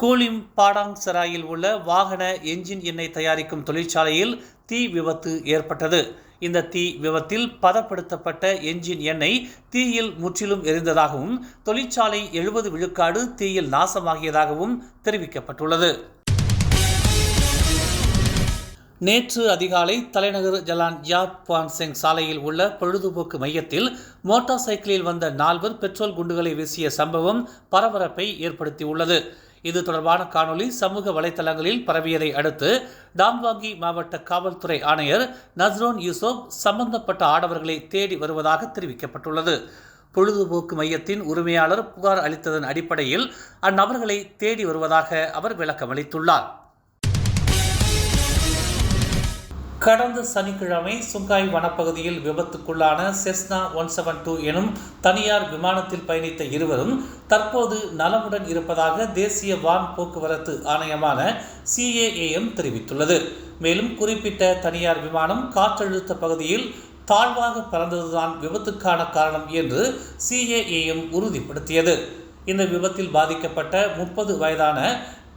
Kulim Padang சராயில் உள்ள வாகன engine எண்ணெய் தயாரிக்கும் தொழிற்சாலையில் தீ விபத்து ஏற்பட்டது. இந்த தீ விபத்தில் பதப்படுத்தப்பட்ட என்ஜின் எண்ணெய் தீயில் முற்றிலும் எரிந்ததாகவும் தொழிற்சாலை எழுபது விழுக்காடு தீயில் நாசமாகியதாகவும் தெரிவிக்கப்பட்டுள்ளது. நேற்று அதிகாலை தலைநகர் ஜலான் யாத் சாலையில் உள்ள பொழுதுபோக்கு மையத்தில் மோட்டார் சைக்கிளில் வந்த நால்வர் பெட்ரோல் குண்டுகளை வீசிய சம்பவம் பரபரப்பை ஏற்படுத்தியுள்ளது. இது தொடர்பான காணொளி சமூக வலைதளங்களில் பரவியதை அடுத்து டாம்வாங்கி மாவட்ட காவல்துறை ஆணையர் நஸ்ரோன் யூசோப் சம்பந்தப்பட்ட ஆடவர்களை தேடி வருவதாக தெரிவிக்கப்பட்டுள்ளது. பொழுதுபோக்கு மையத்தின் உரிமையாளர் புகார் அளித்ததன் அடிப்படையில் அந்நபர்களை தேடி வருவதாக அவர் விளக்கமளித்துள்ளார். கடந்த சனிக்கிழமை சுங்காய் வனப்பகுதியில் விபத்துக்குள்ளான செஸ்னா ஒன் செவன் டூ எனும் தனியார் விமானத்தில் பயணித்த இருவரும் தற்போது நலமுடன் இருப்பதாக தேசிய வான் போக்குவரத்து ஆணையமான சிஏஏஎம் தெரிவித்துள்ளது. மேலும் குறிப்பிட்ட தனியார் விமானம் காற்றழுத்த பகுதியில் தாழ்வாக பறந்ததுதான் விபத்துக்கான காரணம் என்று சிஏஏஎம் உறுதிப்படுத்தியது. இந்த விபத்தில் பாதிக்கப்பட்ட முப்பது வயதான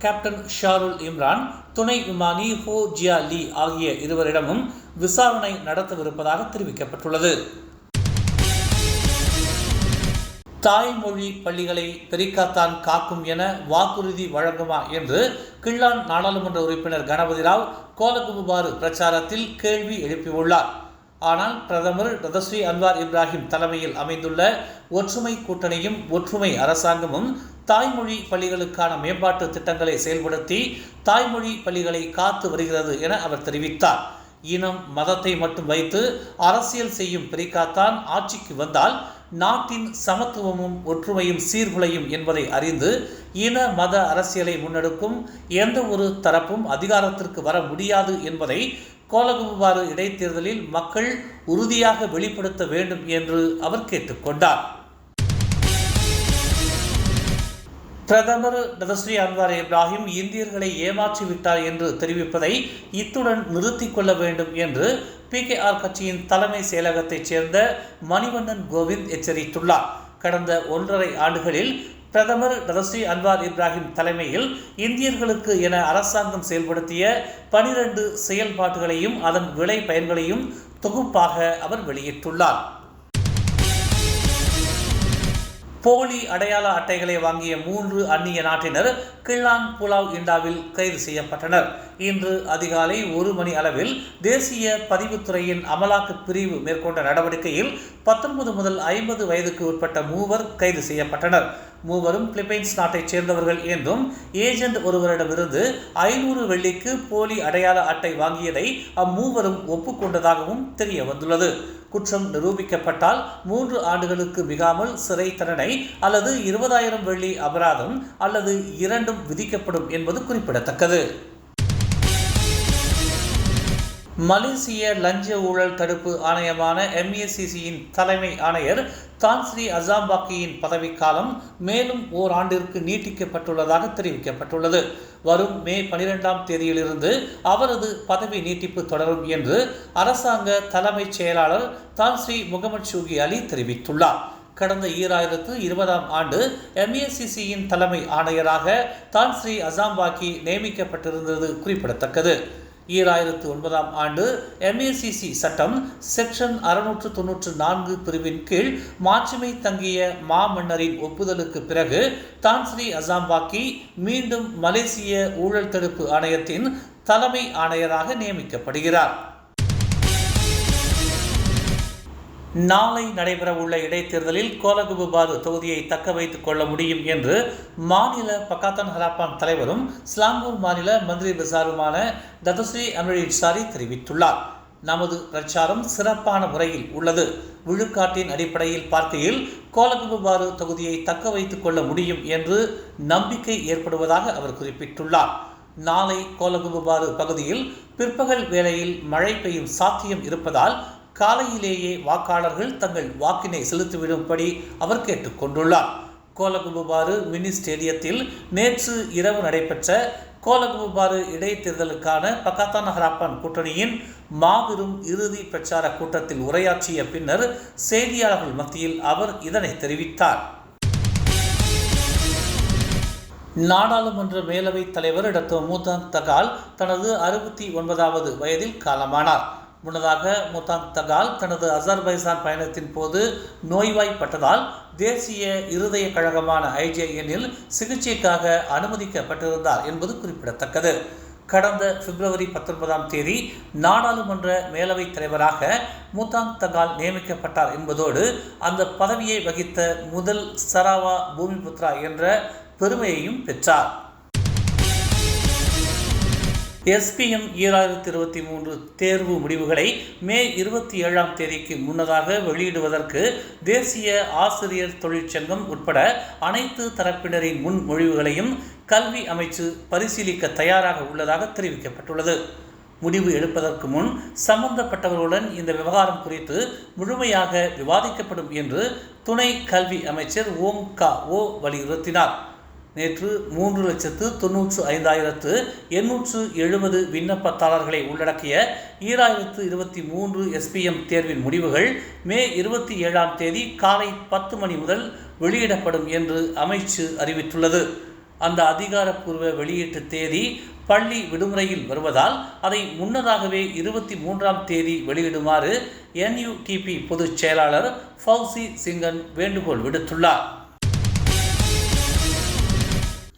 கேப்டன் ஷாருல் இம்ரான் துணை விமானி ஹோ ஜியா லீ ஆகிய இருவரிடமும் விசாரணை நடத்தவிருப்பதாக தெரிவிக்கப்பட்டுள்ளது. தாய்மொழி பள்ளிகளை பெரிக்காத்தான் காக்கும் என வாக்குறுதி வழங்குமா என்று கிள்ளான் நாடாளுமன்ற உறுப்பினர் கணபதி ராவ் கோலகுபுபாறு பிரச்சாரத்தில் கேள்வி எழுப்பியுள்ளார். ஆனால் பிரதமர் ரதஸ்ரீ அன்வார் இப்ராஹிம் தலைமையில் அமைந்துள்ள ஒற்றுமை கூட்டணியும் ஒற்றுமை அரசாங்கமும் தாய்மொழி பள்ளிகளுக்கான மேம்பாட்டு திட்டங்களை செயல்படுத்தி தாய்மொழி பள்ளிகளை காத்து வருகிறது என அவர் தெரிவித்தார். இனம் மதத்தை மட்டும் வைத்து அரசியல் செய்யும் பிரிக்காத்தான் ஆட்சிக்கு வந்தால் நாட்டின் சமத்துவமும் ஒற்றுமையும் சீர்குலையும் என்பதை அறிந்து இன மத அரசியலை முன்னெடுக்கும் எந்த ஒரு தரப்பும் அதிகாரத்திற்கு வர முடியாது என்பதை கோலகுபாறு இடைத்தேர்தலில் மக்கள் உறுதியாக வெளிப்படுத்த வேண்டும் என்று அவர் கேட்டுக்கொண்டார். பிரதமர் நதஸ்ரீ அன்வார் இப்ராஹிம் இந்தியர்களை ஏமாற்றிவிட்டார் என்று தெரிவிப்பதை இத்துடன் நிறுத்திக் கொள்ள வேண்டும் என்று பி கே ஆர் கட்சியின் தலைமை செயலகத்தைச் சேர்ந்த மணிவண்ணன் கோவிந்த் எச்சரித்துள்ளார். கடந்த ஒன்றரை ஆண்டுகளில் பிரதமர் நதஸ்ரீ அன்வார் இப்ராஹிம் தலைமையில் இந்தியர்களுக்கு என அரசாங்கம் செயல்படுத்திய பனிரெண்டு செயல்பாடுகளையும் அதன் விளை பயன்களையும் தொகுப்பாக அவர் வெளியிட்டுள்ளார். போலி அடையாள அட்டைகளை வாங்கிய மூன்று அந்நிய நாட்டினர் கிள்ளான் புலாவ் இண்டாவில் கைது செய்யப்பட்டனர். இன்று அதிகாலை ஒரு மணி அளவில் தேசிய பதிவுத்துறையின் அமலாக்க பிரிவு மேற்கொண்ட நடவடிக்கையில் பத்தொன்பது முதல் ஐம்பது வயதுக்கு உட்பட்ட மூவர் கைது செய்யப்பட்டனர். மூவரும் பிலிப்பைன்ஸ் நாட்டைச் சேர்ந்தவர்கள் என்றும் ஏஜென்ட் ஒருவரிடமிருந்து ஐநூறு வெள்ளிக்கு போலி அடையாள அட்டை வாங்கியதை அம்மூவரும் ஒப்புக்கொண்டதாகவும் தெரிய வந்துள்ளது குற்றம் நிரூபிக்கப்பட்டால் மூன்று ஆண்டுகளுக்கு மிகாமல் சிறை தண்டனை அல்லது இருபதாயிரம் வெள்ளி அபராதம் அல்லது இரண்டும் விதிக்கப்படும் என்பது குறிப்பிடத்தக்கது. மலேசிய லஞ்ச ஊழல் தடுப்பு ஆணையமான எம்ஏசிசியின் தலைமை ஆணையர் தான்ஸ்ரீ அசாம்பாக்கியின் பதவிக்காலம் மேலும் ஓராண்டிற்கு நீட்டிக்கப்பட்டுள்ளதாக தெரிவிக்கப்பட்டுள்ளது. வரும் மே பனிரெண்டாம் தேதியிலிருந்து அவரது பதவி நீட்டிப்பு தொடரும் என்று அரசாங்க தலைமைச் செயலாளர் தான்ஸ்ரீ முகமது ஷூகி அலி தெரிவித்துள்ளார். கடந்த ஈராயிரத்து இருபதாம் ஆண்டு எம்ஏசிசியின் தலைமை ஆணையராக தான்ஸ்ரீ அசாம்பாக்கி நியமிக்கப்பட்டிருந்தது குறிப்பிடத்தக்கது. ஈராயிரத்து ஒன்பதாம் ஆண்டு எம்ஏசிசி சட்டம் செக்ஷன் அறுநூற்று தொன்னூற்று நான்கு பிரிவின் கீழ் மாட்சிமை தங்கிய மாமன்னரின் ஒப்புதலுக்கு பிறகு தான்ஸ்ரீ அசாம்பாக்கி மீண்டும் மலேசிய ஊழல் தடுப்பு ஆணையத்தின் தலைமை ஆணையராக நியமிக்கப்படுகிறார். நாளை நடைபெறவுள்ள இடைத்தேர்தலில் கோலகுபாறு தொகுதியை தக்க வைத்துக் கொள்ள முடியும் என்று மாநில பக்காத்தான் ஹராப்பான் தலைவரும் ஸ்லாங்கூர் மாநில மந்திரி பிசாருமான ததஸ்ரீ அமரிட் சாரி தெரிவித்துள்ளார். நமது பிரச்சாரம் சிறப்பான முறையில் உள்ளது. விழுக்காட்டின் அடிப்படையில் பார்க்கையில் கோலகுபாறு தொகுதியை தக்க வைத்துக் கொள்ள முடியும் என்று நம்பிக்கை ஏற்படுவதாக அவர் குறிப்பிட்டுள்ளார். நாளை கோலகுபாறு பகுதியில் பிற்பகல் வேளையில் மழை பெய்யும் சாத்தியம் இருப்பதால் காலையிலேயே வாக்காளர்கள் தங்கள் வாக்கினை செலுத்திவிடும்படி அவர் கேட்டுக்கொண்டுள்ளார். கோலகுபாறு மினி ஸ்டேடியத்தில் நேற்று இரவு நடைபெற்ற கோலகுபாறு இடைத்தேர்தலுக்கான பக்காத்தான் ஹராப்பான் கூட்டணியின் மாபெரும் இறுதி பிரச்சார கூட்டத்தில் உரையாற்றிய பின்னர் செய்தியாளர்கள் மத்தியில் அவர் இதனை தெரிவித்தார். நாடாளுமன்ற மேலவைத் தலைவர் டாக்டர் மூதாங் தகால் தனது அறுபத்தி ஒன்பதாவது வயதில் காலமானார். முன்னதாக மூதாங் தகால் தனது அசர்பைசான் பயணத்தின் போது நோய்வாய்ப்பட்டதால் தேசிய இருதய கழகமான ஐஜேஎனில் சிகிச்சைக்காக அனுமதிக்கப்பட்டிருந்தார் என்பது குறிப்பிடத்தக்கது. கடந்த பிப்ரவரி பத்தொன்பதாம் தேதி நாடாளுமன்ற மேலவைத் தலைவராக மூதாங் தகால் நியமிக்கப்பட்டார் என்பதோடு அந்த பதவியை வகித்த முதல் சராவா பூமிபுத்ரா என்ற பெருமையையும் பெற்றார். எஸ்பிஎம் ஈராயிரத்தி இருபத்தி மூன்று தேர்வு முடிவுகளை மே இருபத்தி ஏழாம் தேதிக்கு முன்னதாக வெளியிடுவதற்கு தேசிய ஆசிரியர் தொழிற்சங்கம் உட்பட அனைத்து தரப்பினரின் முன்மொழிவுகளையும் கல்வி அமைச்சு பரிசீலிக்க தயாராக உள்ளதாக தெரிவிக்கப்பட்டுள்ளது. முடிவு எடுப்பதற்கு முன் சம்பந்தப்பட்டவர்களுடன் இந்த விவகாரம் குறித்து முழுமையாக விவாதிக்கப்படும் என்று துணை கல்வி அமைச்சர் ஓம் கா ஓ வலியுறுத்தினார். நேற்று மூன்று லட்சத்து தொன்னூற்று ஐந்தாயிரத்து எண்ணூற்று எழுபது விண்ணப்பதாரர்களை உள்ளடக்கிய ஈராயிரத்து இருபத்தி மூன்று எஸ்பிஎம் தேர்வின் முடிவுகள் மே இருபத்தி ஏழாம் தேதி காலை பத்து மணி முதல் வெளியிடப்படும் என்று அமைச்சு அறிவித்துள்ளது. அந்த அதிகாரப்பூர்வ வெளியீட்டு தேதி பள்ளி விடுமுறையில் வருவதால் அதை முன்னதாகவே இருபத்தி மூன்றாம் தேதி வெளியிடுமாறு என்யூடிபி பொதுச் செயலாளர் ஃபவுசி சிங்கன் வேண்டுகோள் விடுத்துள்ளார்.